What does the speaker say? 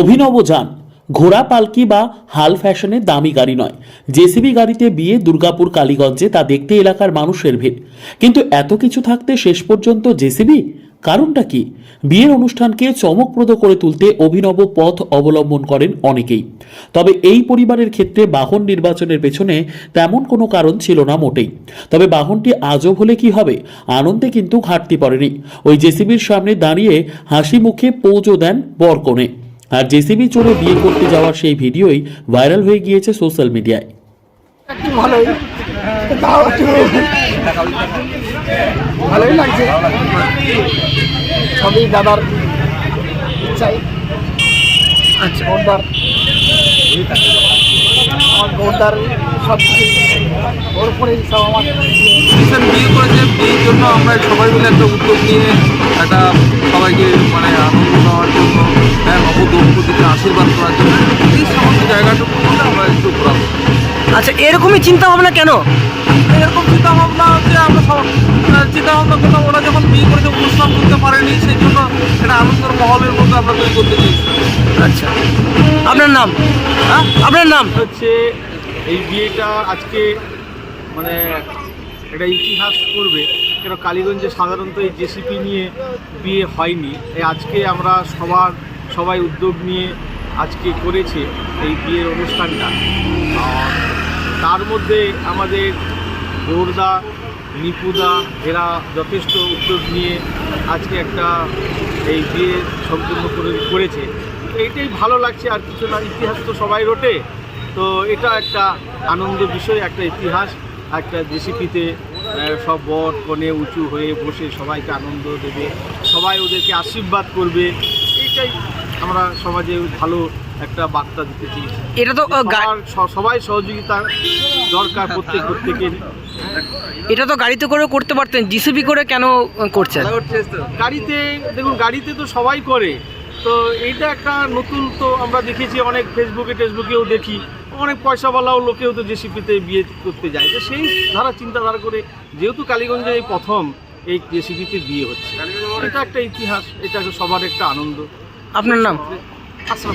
অভিনব যান। ঘোড়া, পালকি বা হাল ফ্যাশনের দামি গাড়ি নয়। জেসিবি গাড়িতে বিয়ে দুর্গাপুর, কালীগঞ্জে, তা দেখতে এলাকার মানুষের ভিড়। কিন্তু এত কিছু থাকতে শেষ পর্যন্ত জেসিবি? কারণটা কি? বিয়ের অনুষ্ঠানকে চমকপ্রদ করে তুলতে অভিনব পথ অবলম্বন করেন অনেকেই। তবে এই পরিবারের ক্ষেত্রে বাহন নির্বাচনের পেছনে তেমন কোনো কারণ ছিল না মোটেই। তবে বাহনটি আজব হলে কি হবে? আনন্দে কিন্তু ঘাটতি পড়েনি। ওই জেসিবির সামনে দাঁড়িয়ে হাসি মুখে পৌঁছো দেন বরকনে। আর জেসিবি চড়ে বিয়ে করতে যাওয়ার সেই ভিডিওই ভাইরাল হয়ে গিয়েছে সোশ্যাল মিডিয়ায়। ভালোই ভালোই লাগছে। সবই দাদার ইচ্ছাই আচ্ছা। গোদার আমার গোদার সব কিছু। ওর উপরেই সব আমার। রিসেন্ট বিয়ে করেছে বিয়ের জন্য আমরা সবাই মিলে একটা উদ্যোগ নিয়ে একটা সবাইকে মানে আনন্দ দেওয়ার জন্য হ্যাঁ নবদম্পতিকে আশীর্বাদ করার জন্য এই সমস্ত জায়গাটুকু আমরা একটু ঘোরাবো। আচ্ছা এরকমই চিন্তা ভাবনা কেন? এরকম চিন্তা ভাবনা হচ্ছে আমরা সব চিন্তা ভাবনা করলাম ওরা যখন বিয়ে করেছে অনুষ্ঠান করতে পারেনি সেই জন্য একটা আনন্দের মহলের মধ্যে আমরা তৈরি করতে চেয়েছি আচ্ছা। আপনার নাম? হ্যাঁ? আপনার নাম? হচ্ছে এই বিয়েটা আজকে মানে একটা ইতিহাস করবে কেন কালীগঞ্জে সাধারণত এই জেসিপি নিয়ে বিয়ে হয়নি। এই আজকে আমরা সবার সবাই উদ্যোগ নিয়ে আজকে করেছে এই বিয়ের অনুষ্ঠানটা। তার মধ্যে আমাদের গৌরদা নিপুদা এরা যথেষ্ট উদ্যোগ নিয়ে আজকে একটা এই বিয়ে সম্পূর্ণ করে করেছে। তো এইটাই ভালো লাগছে আর কিছু না ইতিহাস তো সবাই রোটে। তো এটা একটা আনন্দ বিষয় একটা ইতিহাস একটা জেসিপিতে সব বর কনে উঁচু হয়ে বসে সবাইকে আনন্দ দেবে সবাই ওদেরকে আশীর্বাদ করবে। এইটাই আমরা সমাজে ভালো একটা বার্তা দিতে চেয়েছি। এটা তো সবাই সহযোগিতা দরকার প্রত্যেক প্রত্যেকের। এটা তো গাড়িতে করে করতে পারতেন জিসিবি করে কেন করছেন? গাড়িতে দেখুন গাড়িতে তো সবাই করে। তো এইটা একটা নতুন তো আমরা দেখেছি অনেক ফেসবুকে টেসবুকেও দেখি। অনেক পয়সাওয়ালাও লোকেও তো জেসিপিতে বিয়ে করতে যায়। তো সেই ধারা চিন্তাধারা করে যেহেতু কালীগঞ্জে এই প্রথম এই জেসিপিতে বিয়ে হচ্ছে। এটা একটা ইতিহাস এটা সবার একটা আনন্দ। আপনার নাম? আসলাম